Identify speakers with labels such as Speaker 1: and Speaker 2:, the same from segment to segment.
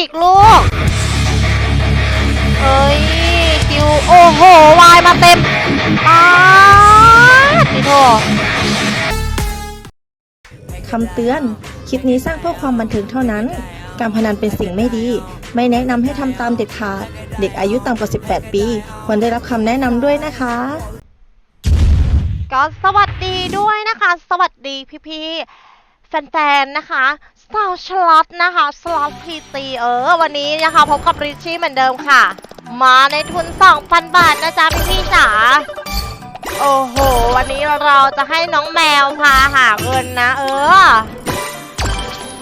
Speaker 1: อีกลูก เอ้ยคิวโอ้โห วายมาเต็มป้าดพี่โท
Speaker 2: คำเตือน คลิปนี้สร้างเพื่อความบันเทิงเท่านั้น การพนันเป็นสิ่งไม่ดี ไม่แนะนำให้ทำตามเด็ดขาด เด็กอายุต่ำกว่า 18 ปี ควรได้รับคำแนะนำด้วยนะคะ
Speaker 1: ก็สวัสดีด้วยนะคะ สวัสดีพี่ๆแฟนๆนะคะ สตาร์ชลอตนะคะสล็อตพีตีเออ วันนี้นะคะพบกับริชชี่เหมือนเดิมค่ะ มาในทุน 2,000 บาทนะจ๊ะพี่ๆจ๋าโอ้โห วันนี้เราจะให้น้องแมวพาหาเงินนะ เออ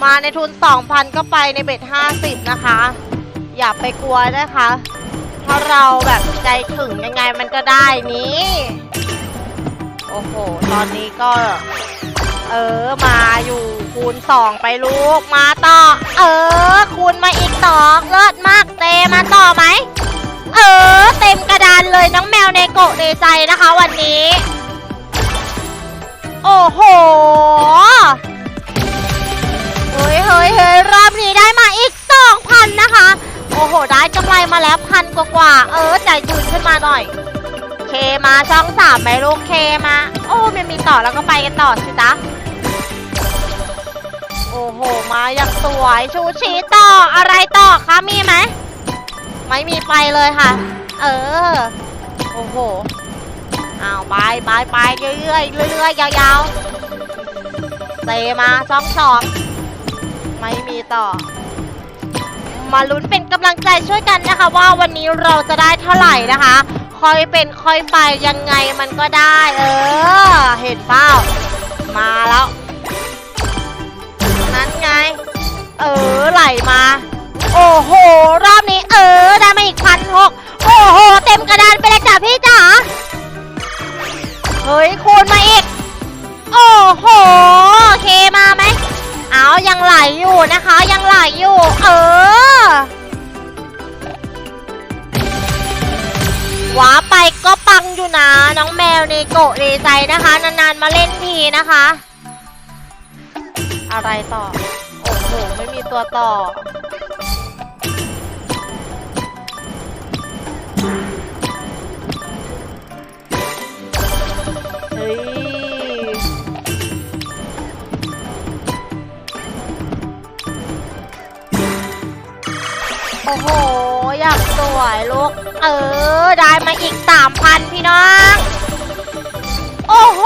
Speaker 1: มาในทุน 2,000 ก็ไปในเบ็ด50 นะคะ อย่าไปกลัวนะคะถ้าเราแบบใจถึงยังไงมันก็ได้นี้ โอ้โห ตอนนี้ก็ เออมา คูณ 2 ไปลูกมาต่อ เออ คูณมาอีกสองเลิศมากเตมาต่อไหม เออ เต็มกระดานเลยน้องแมวในโกะในใจนะคะวันนี้ โอ้โหเฮ้ยเฮ้ยเฮ้ยรอบนี้ได้มาอีกสองพันนะคะ โอ้โห ได้กำไรมาแล้วพันกว่าๆเออใจชื้นขึ้นมาหน่อยเคมาช่องสามไหมลูกเคมา โอ้ไม่มีต่อแล้วก็ไปกันต่อสิจ๊ะ โอ้โห มาอย่างสวยชูชีต่ออะไรต่อคะมีไหมไม่มีไปเลยค่ะ เออ โอ้โหเอาไปไปไปเรื่อยเรื่อยยาวๆเตมาช่องสองไม่มีต่อ มาลุ้นเป็นกำลังใจช่วยกันนะคะ ว่าวันนี้เราจะได้เท่าไหร่นะคะค่อยเป็นค่อยไปยังไงมันก็ได้ เออ เห็นเปล่ามาแล้ว เออไหลมา โอ้โห รอบนี้เออได้มาอีกพันหกโอ้โห เต็มกระดานไปเลยจ้ะพี่จ๋าเฮ้ยคูณมาอีก โอ้โหโอเคมาไหมเอายังไหลอยู่นะคะ ยังไหลอยู่ เออว้าไปก็ปังอยู่นะ น้องแมวในโกะเรใจนะคะ นานๆมาเล่นทีนะคะ อะไรต่อ หไม่มีตัวต่อ เฮ้ย โอ้โห อยากสวยลูก เออ ได้มาอีกสามพันพี่น้อง โอ้โห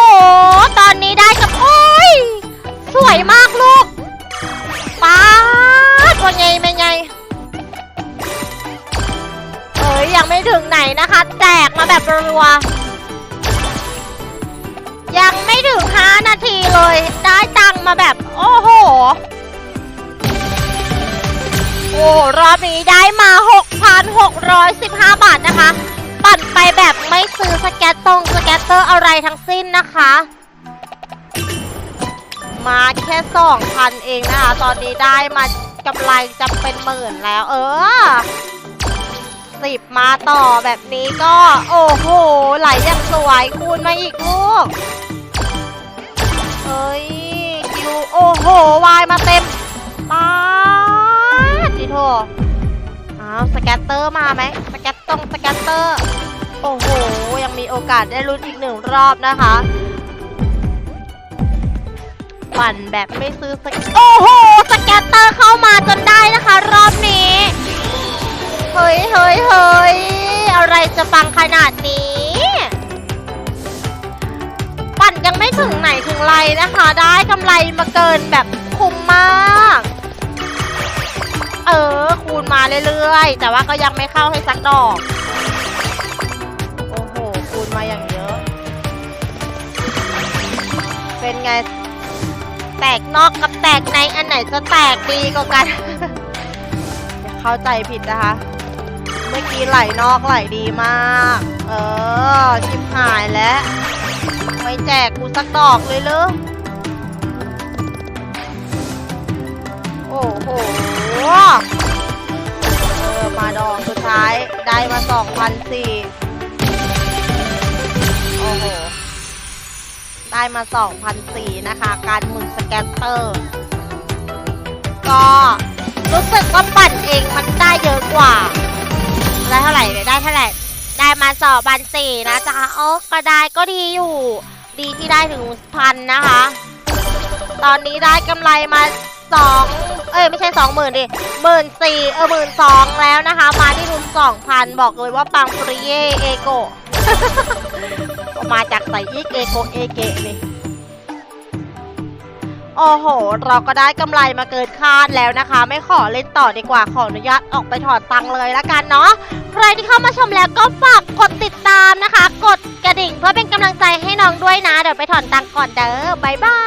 Speaker 1: ตอนนี้ได้กับโอ้ นะคะแตกมาแบบรัวๆยังไม่ถึง 5 นาทีเลย ได้ตังมาแบบ โอ้โห โอ้รอบนี้ได้มา 6,615 บาทนะคะ ปั่นไปแบบไม่ซื้อสแกตตรงสแกตเตอร์อะไรทั้งสิ้นนะคะ มาแค่ 2,000 เองนะคะ ตอนนี้ได้มากำไรจะเป็นหมื่นแล้ว เออ สิบมาต่อแบบนี้ก็ โอ้โห ไหลอย่างสวยคูณมาอีกลูกเอ้ยคิวโอ้โห วายมาเต็มป้าดิโทอ้าวสแกตเตอร์มาไหมสแกตตรงสแกตเตอร์ โอ้โห ยังมีโอกาสได้ลุ้นอีกหนึ่งรอบนะคะปั่นแบบไม่ซื้อสโอ้โห สแกตเตอร์เข้ามาจนได้นะคะ รอบนี้ จะฟังขนาดนี้ ปั่นยังไม่ถึงไหนถึงไรนะคะ ได้กำไรมาเกินแบบคุ้มมาก เออ คูณมาเรื่อยๆ แต่ว่าก็ยังไม่เข้าให้สักดอก โอ้โห คูณมาอย่างเยอะ เป็นไง แตกนอกกับแตกในอันไหนจะแตกดีกว่ากัน เข้าใจผิดนะคะ เมื่อกี้ไหลนอกไหลดีมาก เออ ชิบหายแล้ว ไม่แจกกูสักดอกเลยเหรอโอ้โห เออ มาดอกสุดท้ายได้มาสองพันสี่โอ้โห ได้มาสองพันสี่นะคะ การหมุนสแกตเตอร์ ก็รู้สึกว่าปั่นเองมันได้เยอะกว่า ได้เท่าไหร่เนี่ยได้เท่าไหร่ได้มาสองพันสี่นะจ๊ะโอ้ก็ได้ก็ดีอยู่ ดีที่ได้ถึงพันนะคะ ตอนนี้ได้กำไรมาสองเอ้ยไม่ใช่สองหมื่นดิหมื่นสี่เออหมื่นสองแล้วนะคะ มาที่ทุนสองพันบอกเลยว่าปังปริเยเอโกมาจากใส่อีกเอโกเอเกะเลย โอ้โห เราก็ได้กำไรมาเกินคาดแล้วนะคะ ไม่ขอเล่นต่อดีกว่าขออนุญาตออกไปถอดตังค์เลยละกันเนาะใครที่เข้ามาชมแล้วก็ฝากกดติดตามนะคะ กดกระดิ่งเพื่อเป็นกำลังใจให้น้องด้วยนะ เดี๋ยวไปถอนตังค์ก่อนเด้อบ๊ายบาย